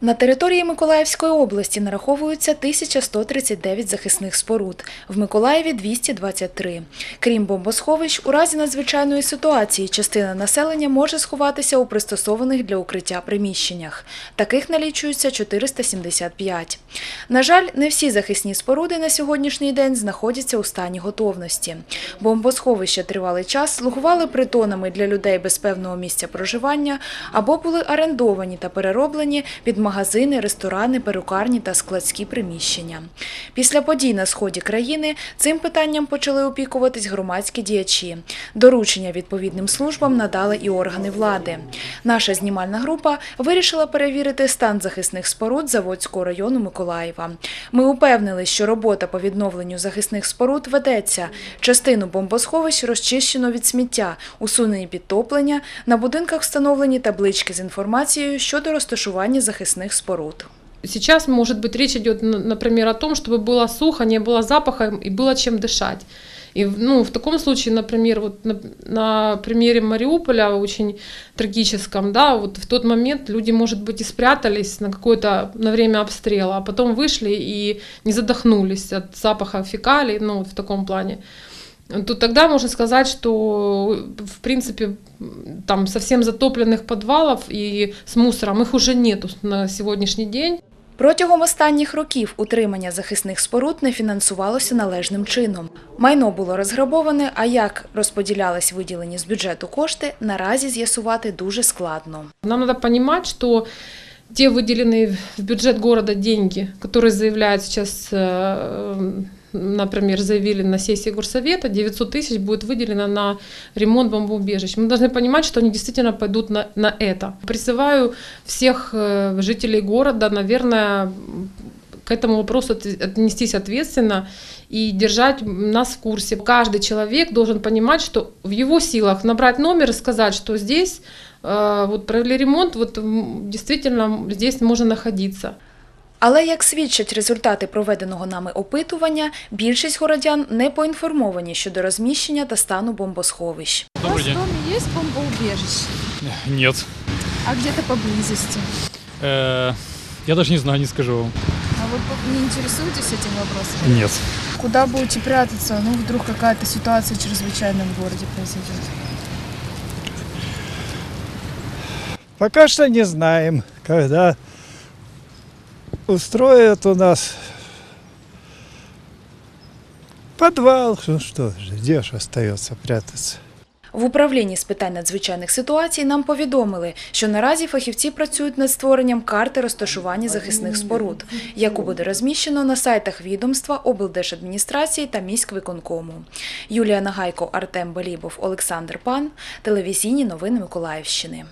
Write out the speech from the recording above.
На території Миколаївської області нараховується 1139 захисних споруд, в Миколаєві 223. Крім бомбосховищ, у разі надзвичайної ситуації частина населення може сховатися у пристосованих для укриття приміщеннях. Таких налічується 475. На жаль, не всі захисні споруди на сьогоднішній день знаходяться у стані готовності. Бомбосховища тривалий час слугували притонами для людей без певного місця проживання або були орендовані та перероблені під магазини, ресторани, перукарні та складські приміщення. Після подій на сході країни цим питанням почали опікуватись громадські діячі. Доручення відповідним службам надали і органи влади. Наша знімальна група вирішила перевірити стан захисних споруд Заводського району Миколаєва. Ми упевнили, що робота по відновленню захисних споруд ведеться. Частину бомбосховищ розчищено від сміття, усунені підтоплення, на будинках встановлені таблички з інформацією щодо розташування захисних споруд. Сейчас, может быть, речь идет, н- например, о том, чтобы было сухо, не было запаха и было чем дышать. И ну, в таком случае, например, вот на, на примере Мариуполя очень трагическом, да, вот в тот момент люди, может быть, и спрятались на какое-то на время обстрела, а потом вышли и не задохнулись от запаха фекалий, ну, вот в таком плане. То тогда можно сказать, что, в принципе, м, там совсем затопленных подвалов и с мусором их уже нету на сегодняшний день. Протягом останніх років утримання захисних споруд не фінансувалося належним чином. Майно було розграбоване, а як розподілялись виділені з бюджету кошти, наразі з'ясувати дуже складно. Нам надо понимать, что те выделенные в бюджет города деньги, которые заявляют сейчас, э, например, заявили на сессии горсовета, 900 тысяч будет выделено на ремонт бомбоубежищ. Мы должны понимать, что они действительно пойдут на, на это. Призываю всех э, жителей города, наверное, к этому вопросу от- отнестись ответственно и держать нас в курсе. Каждый человек должен понимать, что в его силах набрать номер и сказать, что здесь э, вот провели ремонт, вот действительно здесь можно находиться. Але, як свідчать результати проведеного нами опитування, більшість городян не поінформовані щодо розміщення та стану бомбосховищ. У вас Добрый в день. доме есть бомбоубежище? Нет. А где-то поблизости? Э, я даже не знаю, не скажу вам. А вы по- не интересуетесь этим вопросом? Нет. Куда будете прятаться? Ну, вдруг какая-то ситуация чрезвычайная в городе произойдет. Пока что не знаем, когда устроят у нас подвал. Ну что же, где же остается прятаться? В управлінні з питань надзвичайних ситуацій нам повідомили, що наразі фахівці працюють над створенням карти розташування захисних споруд, яку буде розміщено на сайтах відомства, облдержадміністрації та міськвиконкому. Юлія Нагайко, Артем Балібов, Олександр Пан. Телевізійні новини Миколаївщини.